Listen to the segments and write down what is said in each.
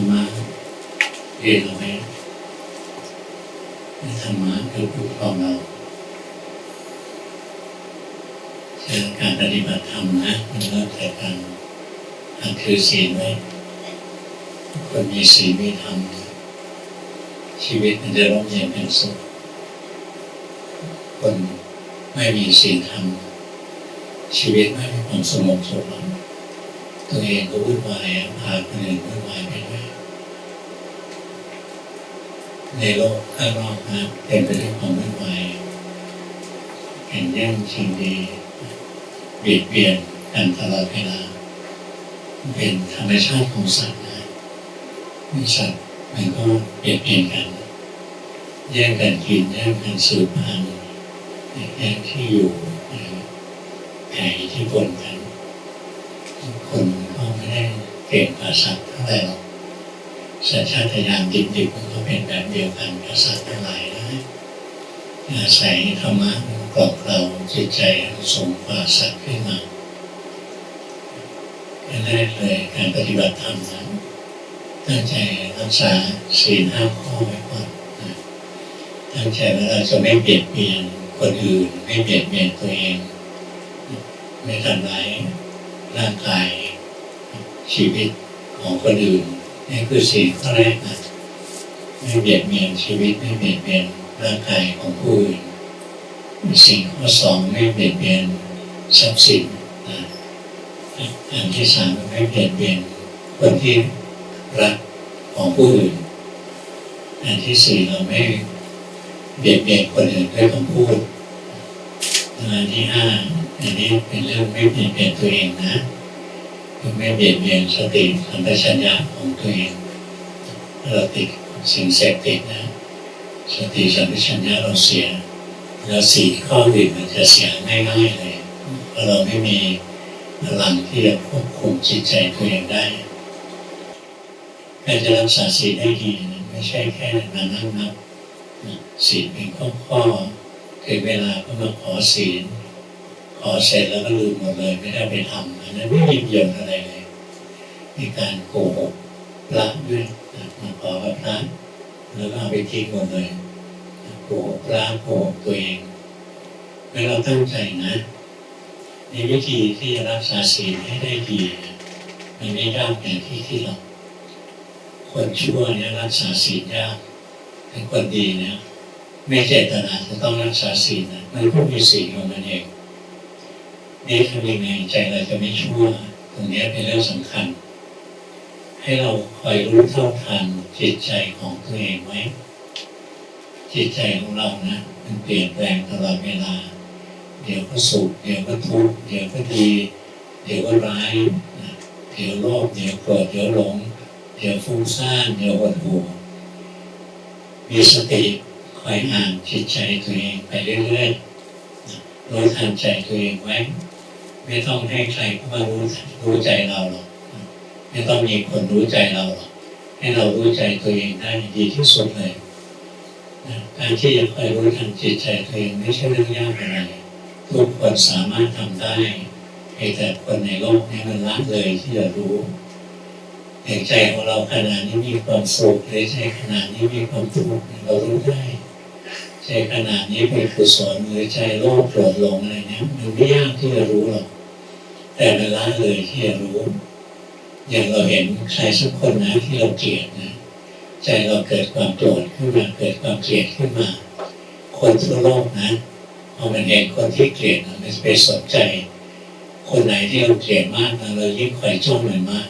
รรมะเรียนเอาไว้ธรรมะคือผู้ครองเราเช่นการปฏิบัติธรรมนะมันเริ่มจากการหัดถือศีลไว้คนมีศีลมีธรรมชีวิตมันจะร่มเย็นเป็นสุขคนไม่มีศีลธรรมชีวิตไม่มีความสงบสุขตัวเองก็วุ่นวายพาคนอื่นวุ่นวายไปด้วย ในโลกข้างนอกนะเต็มไปด้วยความวุ่นวายแข่งแย่งชิงดีเบียดเบียนกันตลอดเวลาเป็นธรรมชาติของสัตว์นะมีสัตว์มันก็เบียดเบียนกัน แย่งกันกินแย่งกันสืบพันธุ์แย่งที่อยู่แผ่อิทธิพลกัน คนก็ไม่ได้เก่งภาษาเท่าไหร่หรอก สัญชาตญาณดิบๆมันก็เป็นแบบเดียวกันภาษาทั้งหลายนะอาศัยธรรมะกรอบเราจิตใจสมภาสัตว์ขึ้นมาแรกเลยการปฏิบัติธรรมนั้นตั้งใจรักษาศีลห้าข้อไว้ก่อนตั้งใจว่าเราจะไม่เบียดเบียนคนอื่น ไม่เบียดเบียนตัวเอง ไม่ทำร้ายร่างกายชีวิตของคนอื่น นี่คือสิ่งข้อแรกนะไม่เบียดเบียนชีวิตไม่เบียดเบียนร่างกายของผู้อื่นสิ่งข้อสองไม่เบียดเบียนทรัพย์สินนะอันที่สามไม่เบียดเบียนคนที่รักของผู้อื่น อันที่สี่เราไม่เบียดเบียนคนอื่นด้วยคำพูดอันที่ห้าอันนี้เป็นเรื่องไม่เบียดเบียนตัวเองนะ คือไม่เบียดเบียนสติสัมปชัญญะของตัวเองเราติดสิ่งเสพติดนะ สติสัมปชัญญะเราเสียแล้วสี่ข้ออื่นมันจะเสียง่ายๆเลยเพราะเราไม่มีพลังที่จะควบคุมจิตใจตัวเองได้การจะรักษาศีลได้ดีนะไม่ใช่แค่มานั่งนับศีลเป็นข้อๆถึงเวลาก็มาขอศีล ขอเสร็จแล้วก็ลืมหมดเลยไม่ได้ไปทำอันนั้นไม่มีประโยชน์อะไรเลยมีการโกหกพระด้วยมาขอกับพระแล้วก็เอาไปทิ้งหมดเลยโกหกพระโกหกตัวเองเมื่อเราตั้งใจนะในวิธีที่จะรักษาศีลให้ได้ดีมันไม่ยากอย่ที่ที่เราคนชั่วเนี่ยรักษาศีลยากเป็นคนดีเนี่ยไม่เจตนาจะต้องรักษาศีลนะมันก็มีศีลของมันเอง นี่ทำยังไงใจเราจะไม่ชั่วตรงนี้เป็นเรื่องสำคัญ ให้เราคอยรู้เท่าทันจิตใจของตัวเองไว้ จิตใจของเรานะมันเปลี่ยนแปลงตลอดเวลา เดี๋ยวก็สุขเดี๋ยวก็ทุกข์เดี๋ยวก็ดี เดี๋ยวก็ร้ายเดี๋ยวโลภเดี๋ยวโกรธเดี๋ยวหลง เดี๋ยวฟุ้งซ่านเดี๋ยวหดหู่มีสติคอยอ่านจิตใจตัวเองไปเรื่อยๆรู้ทันใจตัวเองไว้ ไม่ต้องให้ใครเข้ามารู้รู้ใจเราหรอกไม่ต้องมีคนรู้ใจเราหรอกให้เรารู้ใจตัวเองได้ดีที่สุดเลยการที่จะคอยรู้ทันจิตใจตัวเองไม่ใช่เรื่องยากอะไรทุกคนสามารถทำได้แต่คนในโลกนี้มันละเลยที่จะรู้แต่ใจของเราขนาดนี้มีความสุขหรือใจขนาดนี้มีความทุกข์เรารู้ได้ ใจขนาดนี้เป็นกุศลหรือใจโลภโกรธหลงอะไรเนี้ยมันไม่ยากที่จะรู้หรอกแต่มันละเลยที่จะรู้ อย่างเราเห็นใครสักคนนะที่เราเกลียดนะใจเราเกิดความโกรธขึ้นมาเกิดความเกลียดขึ้นมา คนทั่วโลกนะพอมันเห็นคนที่เกลียดมันไปสนใจ คนไหนที่เราเกลียดมากเรายิ่งคอยจ้องมันมาก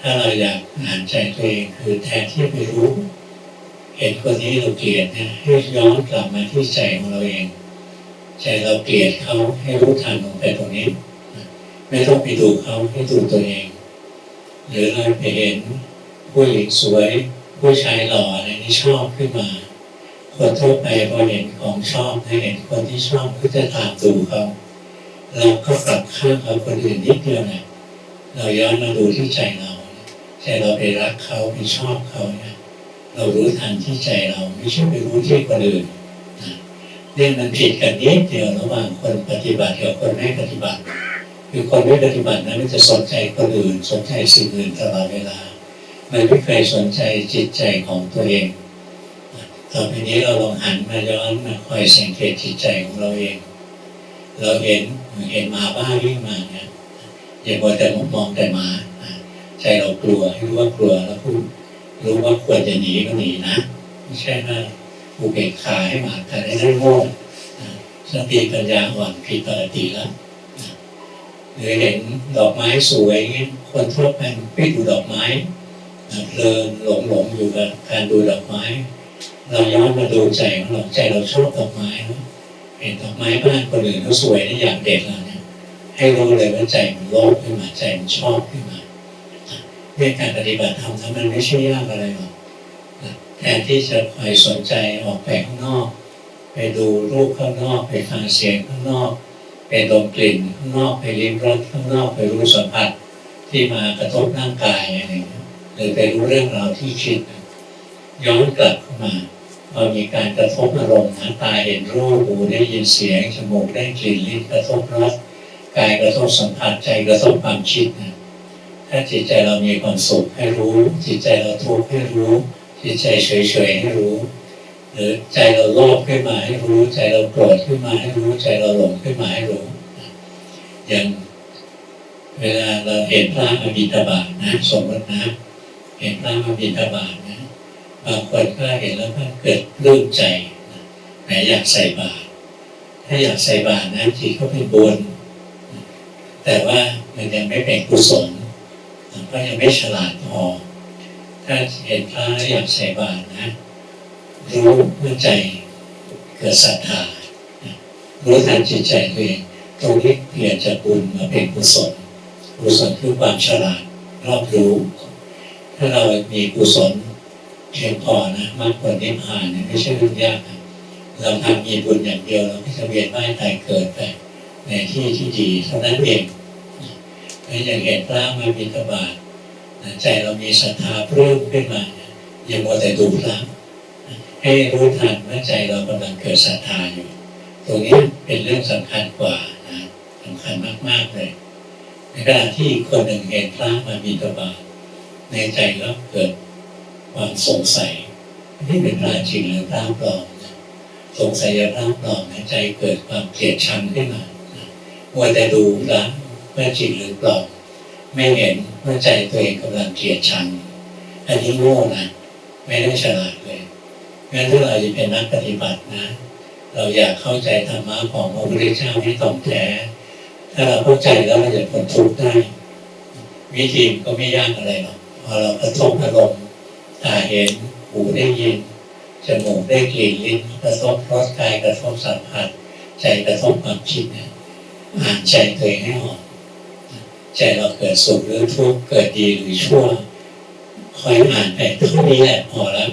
ถ้าเราอยากอ่านใจตัวเองคือแทนที่ไปรู้ เห็นคนนี้เราเกลียดนี่ยให้ย้อนกลับมาที่ใจของเราเองใจเราเกลียดเขาให้รู้ทันลงไปตรงนี้ ไม่ต้องไปดูเขาให้ดูตัวเอง หรือเราไปเห็นผู้หญิงสวยผู้ชายหล่ออะไรที่ชอบขึ้นมา คนทั่วไปพอเห็นของชอบให้เห็นคนที่ชอบก็จะตามดูเขาเราก็กลับข้างเขาคนอื่นนิดเดียวนะเราย้อนมาดูที่ใจเราใจเราไปรักเขาไปชอบเขาเนี่ย เรารู้ทันที่ใจเราไม่ใช่ไปรู้ที่คนอื่นเรื่องมันผิดกันนิดเดียวระหว่างคนปฏิบัติกับคนไม่ปฏิบัติ คือคนไม่ปฏิบัตินะมันจะสนใจคนอื่น สนใจสิ่งอื่นตลอดเวลา มันไม่เคยสนใจจิตใจของตัวเองต่อไปนี้เราลองหันมาย้อนมาคอยสังเกตจิตใจของเราเอง เราเห็นเห็นหมาบ้าวิ่งมาเนี่ยอย่ามัวแต่มองแต่หมาใจเรากลัวให้รู้ว่ากลัวแล้วพูด รู้ว่าควรจะหนีก็หนีนะไม่ใช่ว่าอุเบกขาให้หมากัดได้นั่งโง่สติปัญญาอ่อนผิดปกติแล้วหรือเห็นดอกไม้สวยเงี้ยคนทั่วไปไม่ดูดอกไม้เพลินหลงหลงอยู่กับการดูดอกไม้ เราย้อนมาดูใจของเราใจเราชอบดอกไม้นะเห็นดอกไม้บ้านคนอื่นเขาสวยนะอยากเด็ดเราเนี่ยให้รู้เลยว่าใจมันโลภขึ้นมาใจมันชอบขึ้นมา เรื่องการปฏิบัติธรรมทั้งมันไม่ใช่ยากอะไรหรอกแทนที่จะคอยสนใจออกไปข้างนอก ไปดูรูปข้างนอก ไปฟังเสียงข้างนอก ไปดมกลิ่นข้างนอกไปลิ้มรสข้างนอกไปรู้สัมผัสที่มากระทบร่างกายอะไรอย่างเงี้ยหรือไปรู้เรื่องราวที่คิดย้อนกลับเข้ามาพอมีการกระทบอารมณ์นะตาเห็นรูปหูได้ยินเสียงจมูกได้กลิ่นลิ้นกระทบรสกายกระทบสัมผัสใจกระทบความคิดนะ ถ้าจิตใจเรามีความสุขให้รู้ จิตใจเราทุกข์ให้รู้ จิตใจเฉยๆให้รู้ หรือใจเราโลภขึ้นมาให้รู้ ใจเราโกรธขึ้นมาให้รู้ ใจเราหลงขึ้นมาให้รู้อย่างเวลาเราเห็นพระมาบิณฑบาตนะสมมตินะเห็นพระมาบิณฑบาตนะบางคนก็เห็นแล้วก็เกิดปลื้มใจแหมอยากใส่บาตรถ้าอยากใส่บาตรนะจิตก็เป็นบุญแต่ว่ามันยังไม่เป็นกุศล ก็ยังไม่ฉลาดพอ ถ้าเห็นพระอยากใส่บาตรนะ รู้เมื่อใจเกิดศรัทธารู้ทันจิตใจตัวเองตรงนี้เปลี่ยนจากบุญมาเป็นกุศลกุศลคือความฉลาดรอบรู้ ถ้าเรามีกุศลเพียงพอนะมากกว่านิพพานเนี่ยไม่ใช่เรื่องยากนะเราทำมีบุญอย่างเดียวเราก็จะเวียนว่ายตายเกิดไปในที่ที่ดีเท่านั้นเอง ถ้าอย่างเห็นพระมาบิณฑบาตใจเรามีศรัทธาเพิ่มขึ้นมาอย่ามัวแต่ดูพระให้รู้ทันว่าใจเรากำลังเกิดศรัทธาอยู่ ตรงนี้เป็นเรื่องสำคัญกว่านะสำคัญมาก ๆ เลย ในขณะที่คนหนึ่งเห็นพระมาบิณฑบาตในใจก็เกิดความสงสัยนี่เป็นพระจริงหรือพระปลอมสงสัยพระปลอมในใจเกิดความเกลียดชังขึ้นมามัวแต่ดูพระ ว่าจริงหรือปลอมไม่เห็นว่าใจตัวเองกำลังเกลียดชัง อันนี้โง่นะไม่ได้ฉลาดเลยงั้นถ้าเราจะเป็นนักปฏิบัตินะ เราอยากเข้าใจธรรมะของพระพุทธเจ้าที่ตรงแท้ถ้าเราเข้าใจแล้วเราจะพ้นทุกข์ได้วิธีก็ไม่ยากอะไรหรอกพอเรากระทบอารมณ์ตาเห็นหูได้ยินจมูกได้กลิ่นลิ้นกระทบรสกายกระทบสัมผัส ใจกระทบความคิดเนี่ยอ่านใจตัวเองให้ออก ใจเราเกิดสุขหรือทุกข์เกิดดีหรือชั่วคอยอ่านไปเท่านี้แหละพอแล้ว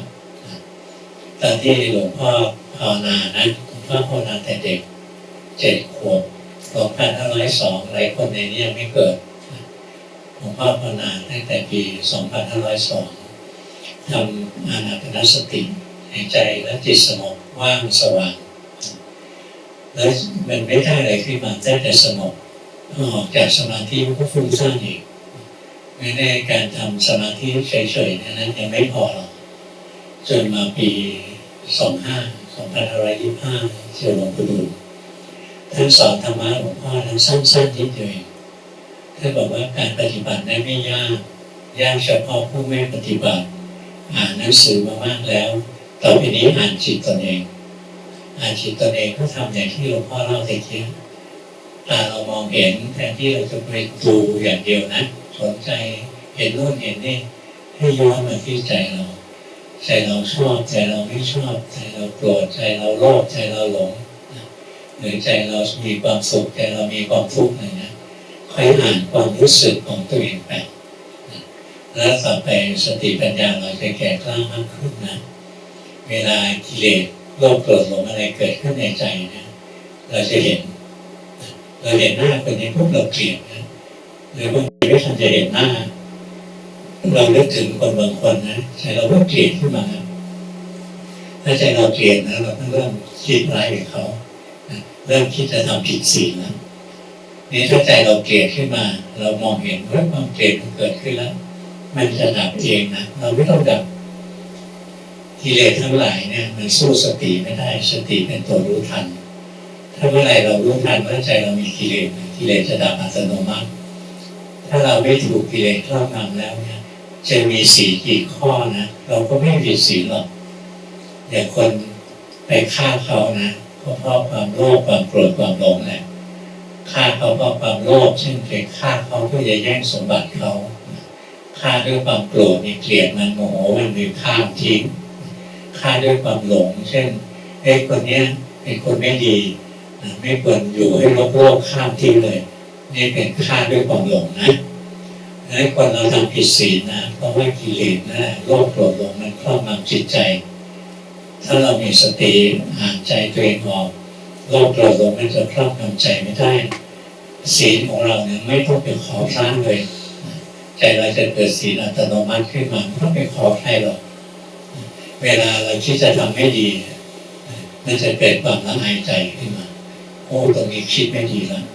ตอนที่หลวงพ่อภาวนานะหลวงพ่อภาวนาแต่เด็กเจ็ดขวบสองพันห้าร้อยสองหลายคนในนี้ยังไม่เกิดหลวงพ่อภาวนาตั้งแต่ปีสองพันห้าร้อยสองทำอานาปนสติหายใจและจิตสงบว่างสว่างแล้วมันไม่ได้อะไรขึ้นมาได้แต่สงบ ออกจากสมาธิมันก็ฟุ้งซ่านอีกไม่ได้การทำสมาธิเฉยๆนั้นยังไม่พอหรอกจนมาปีสองห้าสองพันอะไรยี่ห้าเชียวหลวงปู่ดูท่านสอนธรรมะหลวงพ่อท่านสั้นๆนิดเดียวท่านบอกว่าการปฏิบัตินั้นไม่ยากยากเฉพาะผู้ไม่ปฏิบัติ อ่านหนังสือมามากแล้วต่อไปนี้อ่านจิตตนเอง อ่านจิตตนเองก็ทำอย่างที่หลวงพ่อเล่าตะกี้ ตาเรามองเห็นแทนที่เราจะไปดูอย่างเดียวนะ สนใจเห็นโน่นเห็นนี่ให้ย้อนมาที่ใจเรา ใจเราชอบใจเราไม่ชอบ ใจเราโกรธใจเราโลภใจเราหลงหรือใจเรามีความสุขใจเรามีความทุกข์อะไรนะค่อยอ่านความรู้สึกของตัวเองไปแล้วต่อไปสติปัญญาเราจะแก่กล้ามากขึ้นนะเวลากิเลสโลภโกรธหลงอะไรเกิดขึ้นในใจนะเราจะเห็น เราเห็นหน้าคนนี้พวกเราเกลียดนะหรือบางทีไม่ทันจะเห็นหน้า เราเลือกถึงคนบางคนนะใจเราก็เกลียดขึ้นมาถ้าใจเราเกลียดนะเราก็เริ่มคิดร้ายกับเขาเริ่มคิดจะทำผิดศีลนะนี่ถ้าใจเราเกลียดขึ้นมา เรามองเห็นว่าความเกลียดมันเกิดขึ้นแล้ว มันจะดับเองนะเราไม่ต้องดับกิเลสทั้งหลายเนี่ยมันสู้สติไม่ได้สติเป็นตัวรู้ทัน ถ้าเมื่อไหร่เรารู้ทันว่าใจเรามีกิเลสกิเลสจะดับอัตโนมัติ ถ้าเราไม่ถูกกิเลสครอบงำแล้วเนี่ยจะมีสีกี่ข้อนะเราก็ไม่ผิดศีหรอกอย่างคนไปฆ่าเขานะก็เพราะความโลภความโกรธความหลงแหละฆ่าเขาเพราะความโลภเช่นไปฆ่าเขาเพื่อจะแย่งสมบัติเขาฆ่าด้วยความโกรธมีเกลียดมันโมโหมันมีฆ่าทิ้งฆ่าด้วยความหลง เช่นไอ้คนเนี้ยเป็นคนไม่ดี ไม่ควรอยู่ให้ลกโลกข้ามทิ้งเลย นี่เป็นฆ่าด้วยความหลงนะไอ้คนเราทำผิดศีลนะเพราะว่ากิเลสนะโลภโกรธหลงมันครอบงำจิตใจ ถ้าเรามีสติห่างใจตัวเองออกโลภโกรธหลงมันจะครอบงำใจไม่ได้ ศีลของเราเนี่ยไม่ต้องไปขอพระเลยใจเราจะเกิดศีลอัตโนมัติขึ้นมาไม่ต้องไปขอใครหรอกเวลาเราคิดจะทำไม่ดี มันจะเกิดความละอายใจขึ้นมา โอ้ตรงนี้คิดไม่ดีแล้ว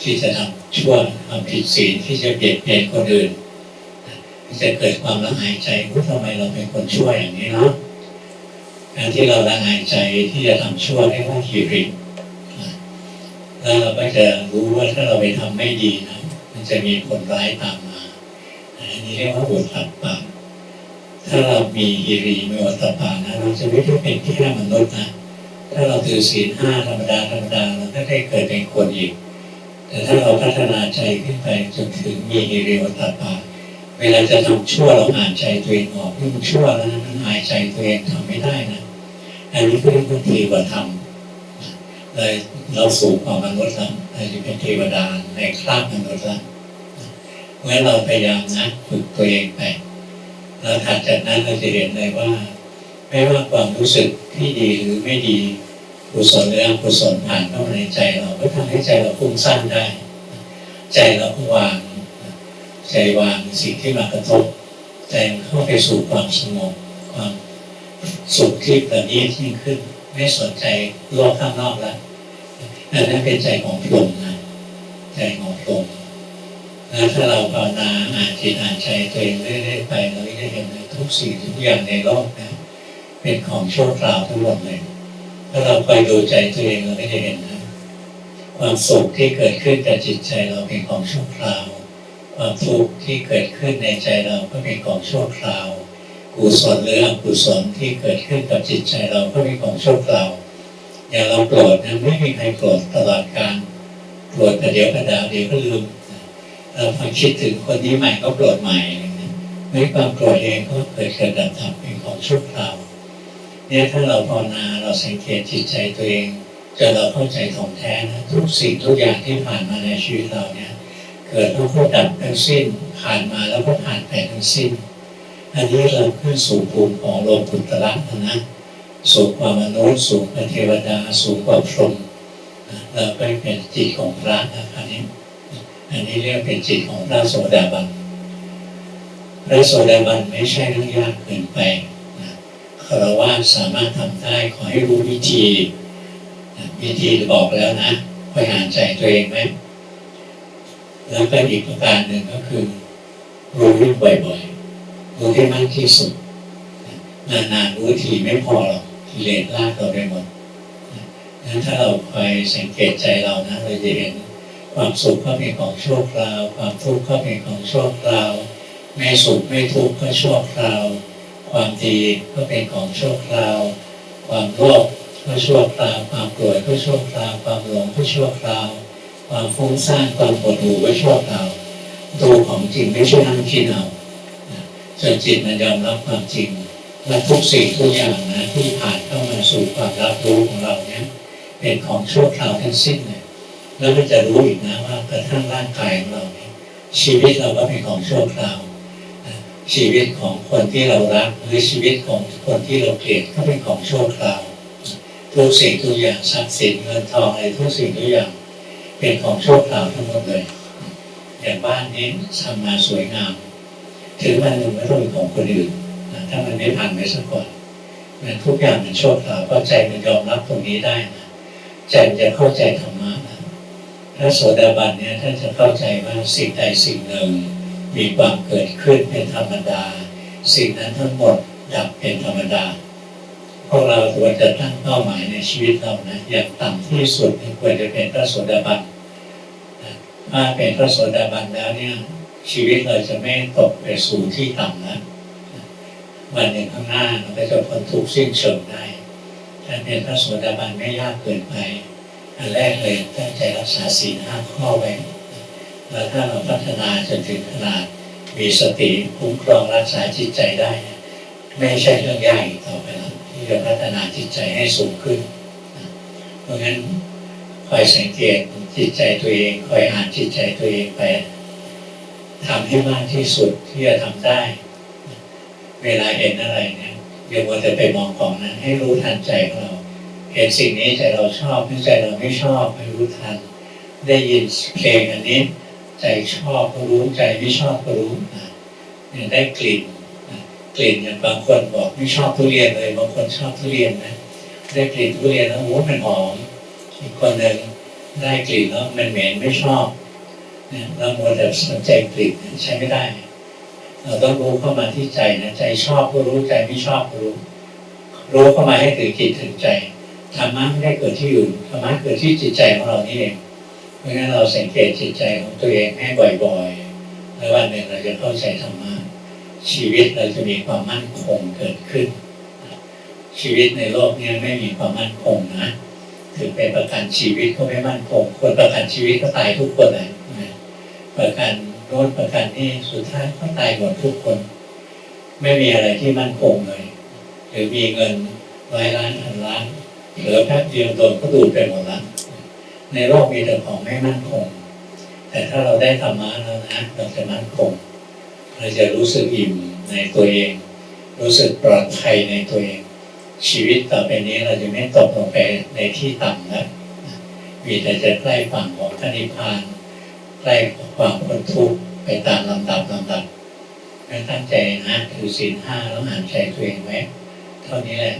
ที่จะทำชั่วทำผิดศีลที่จะเบียดเบียนคนอื่นจะเกิดความละอายใจว่าทำไมเราเป็นคนชั่วอย่างนี้เนาะการที่เราละอายใจที่จะทำชั่วเรียกว่าหิริแล้วเราก็จะรู้ว่าถ้าเราไปทำไม่ดีนะมันจะมีผลร้ายตามมาอันนี้เรียกว่าอุตตปะถ้าเรามีหิริมีอุตตปะนะเราจะไม่ได้เป็นแค่มนุษย์นะ ถ้าเราถือศีลห้าธรรมดาธรรมดาเราก็ได้เกิดเป็นคนอีก แต่ถ้าเราพัฒนาใจขึ้นไปจนถึงมีฮิริโอตตปาเวลาจะทำชั่วเราอ่านใจตัวเองออกนี่มันชั่วแล้วนะมันอายใจตัวเองทำไม่ได้นะอันนี้ก็เรียกว่าเทวธรรมเลยเราสูงกว่ามนุษย์แล้วเราจะเป็นเทวดาในคราบมนุษย์แล้วเมื่อเราพยายามนะฝึกตัวเองไปแล้วถัดจากนั้นเราจะเห็นเลยว่า ไม่ว่าความรู้สึกที่ดีหรือไม่ดี กุศลหรืออกุศลผ่านเข้ามาในใจเราก็ทำให้ใจเราฟุ้งซ่านได้ ใจเราก็วาง ใจวางสิ่งที่มากระทบใจมันเข้าไปสู่ความสงบความสุขที่ประณีตยิ่งขึ้น ไม่สนใจโลกข้างนอกแล้วอันนั้นเป็นใจของพรหมนะใจของพรหมแล้วถ้าเราภาวนาอ่านจิตอ่านใจตัวเองเรื่อยๆไปเราจะเห็นเลยทุกสิ่งทุกอย่างในโลกนะ เป็นของชั่วคราวทั้งหมดเลย ถ้าเราไปดูใจตัวเองเราก็จะเห็นนะความสุขที่เกิดขึ้นกับจิตใจเราเป็นของชั่วคราว ความทุกข์ที่เกิดขึ้นในใจเราก็เป็นของชั่วคราวกุศลหรืออกุศลที่เกิดขึ้นกับจิตใจเราก็เป็นของชั่วคราวอย่างเราโกรธนะไม่มีใครโกรธตลอดการโกรธแต่เดี๋ยวกระดาเดี๋ยวก็ลืมเราพอคิดถึงคนนี้ใหม่ก็โกรธใหม่อะไรเงี้ยไม่ความโกรธเองก็เกิดเกิดดับดับเป็นของชั่วคราว เนี่ยถ้าเราภาวนาเราสังเกตจิตใจตัวเองจนเราเข้าใจของแท้นะทุกสิ่งทุกอย่างที่ผ่านมาในชีวิตเราเนี่ยเกิดแล้วก็ดับทั้งสิ้นผ่านมาแล้วก็ผ่านไปทั้งสิ้น อันนี้เราขึ้นสู่ภูมิของโลกุตระนะสูงกว่ามนุษย์สูงกว่าเทวดาสูงกว่าพรหมเราก็เป็นจิตของพระนะอันนี้อันนี้เรียกเป็นจิตของพระโสดาบันพระโสดาบันไม่ใช่เรื่องยากเกินไป คารวะสามารถทำได้ขอให้รู้วิธี วิธีบอกแล้วนะคอยอ่านใจตัวเองไหมแล้วก็อีกประการหนึ่งก็คือ รู้บ่อยๆรู้ให้มากที่สุดนานๆรู้ทีไม่พอหรอกกิเลสลากเราไปหมดนั้นถ้าเราคอยสังเกตใจเรานะเราจะเห็นความสุขก็เป็นของชั่วคราว ความทุกข์ก็เป็นของชั่วคราว ไม่สุขไม่ทุกข์ก็ชั่วคราว ความดีก็เป็นของชั่วคราว ความโลภก็ชั่วคราว ความโกรธก็ชั่วคราว ความหลงก็ชั่วคราว ความฟุ้งซ่านความปวดหูก็ชั่วคราวดูของจริงไม่ใช่นั่งคิดเอาจนจิตมันยอมรับความจริงว่าทุกสิ่งทุกอย่างนะที่ผ่านเข้ามาสู่ความรับรู้ของเราเนี่ยเป็นของชั่วคราวทั้งสิ้นเลยแล้วมันจะรู้อีกนะว่ากระทั่งร่างกายของเราเนี่ยชีวิตเราก็เป็นของชั่วคราว ชีวิตของคนที่เรารักหรือชีวิตของคนที่เราเกลียดก็เป็นของชั่วคราวทุกสิ่งทุกอย่างทรัพย์สินเงินทองอะไรทุกสิ่งทุกอย่างเป็นของชั่วคราวทั้งหมดเลยอย่างบ้านนี้ทำมาสวยงามถึงวันหนึ่งไม่ต้องเป็นของคนอื่นถ้ามันไม่ผ่านไปสักก่อนมันทุกอย่างมันชั่วคราวเพราะใจมันยอมรับตรงนี้ได้นะใจมันจะเข้าใจธรรมะนะพระโสดาบันเนี่ยท่านจะเข้าใจว่าสิ่งใดสิ่งหนึ่ง มีความเกิดขึ้นเป็นธรรมดา สิ่งนั้นทั้งหมดดับเป็นธรรมดาพวกเราควรจะตั้งเป้าหมายในชีวิตเรานะอย่างต่ำที่สุดเนี่ควรจะเป็นพระโสดาบันถ้าเป็นพระโสดาบันแล้วเนี่ยชีวิตเราจะไม่ตกไปสู่ที่ต่ำนะวันหนึ่งข้างหน้าเราก็จะพ้นทุกข์สิ้นเชิงได้ถ้าเป็นพระโสดาบันไม่ยากเกินไป อันแรกเลยตั้งใจรักษาศีลห้าข้อไว้ แล้วถ้าเราพัฒนาจนถึงขนาดมีสติคุ้มครองรักษาจิตใจได้ ไม่ใช่เรื่องยากต่อไปแล้วที่จะพัฒนาจิตใจให้สูงขึ้น เพราะงั้นคอยสังเกตจิตใจตัวเองคอยอ่านจิตใจตัวเองไปทำให้มากที่สุดที่จะทำได้ เวลาเห็นอะไรเนี่ยอย่ามัวแต่ไปมองของนั้น ให้รู้ทันใจของเรา เห็นสิ่งนี้ใจเราชอบไม่ใจเราไม่ชอบให้รู้ทัน ได้ยินเพลงอันนี้ ใจชอบก็รู้ใจไม่ชอบก็รู้เนี่ยได้กลิ่นกลิ่นอย่างบางคนบอกไม่ชอบทุเรียนเลยบางคนชอบทุเรียนนะได้กลิ่นทุเรียนแล้วโอ้มันหอมอีกคนหนึ่งได้กลิ่นแล้วมันเหม็นไม่ชอบเนี่ยเรามัวแต่สนใจกลิ่นใช้ไม่ได้ เราต้องรู้เข้ามาที่ใจนะใจชอบก็รู้ใจไม่ชอบก็รู้ รู้เข้ามาให้ถึงจิตถึงใจธรรมะไม่ได้เกิดที่อื่นธรรมะเกิดที่จิตใจของเรานี่เอง ราะฉะนั้นเราสังเกตจิตใจของตัวเองให้บ่อยๆ แล้ววันหนึ่งเราจะเข้าใจธรรมะชีวิตเราจะมีความมั่นคงเกิดขึ้น ชีวิตในโลกนี้ไม่มีความมั่นคงนะถึงเป็นประกันชีวิตก็ไม่มั่นคง คนประกันชีวิตก็ตายทุกคนเลยประกันโน้นประกันนี่สุดท้ายก็ตายหมดทุกคน ไม่มีอะไรที่มั่นคงเลย หรือมีเงินร้อยล้านพันล้านเหลือแป๊บเดียวโดนก็ดูดไปหมดแล้ว ในโลกมีแต่ของไม่มั่นคง แต่ถ้าเราได้ธรรมะแล้วนะเราจะมั่นคง เราจะรู้สึกอิ่มในตัวเอง รู้สึกปลอดภัยในตัวเอง ชีวิตต่อไปนี้เราจะไม่ตกลงไปในที่ต่ำแล้วมีแต่จะใกล้ฝั่งของพระนิพพานใกล้ความพ้นทุกข์ไปตามลำดับลำดับไม่ตั้งใจนะคือศีลห้าแล้วอ่านใจตัวเองไว้เท่านี้แหละ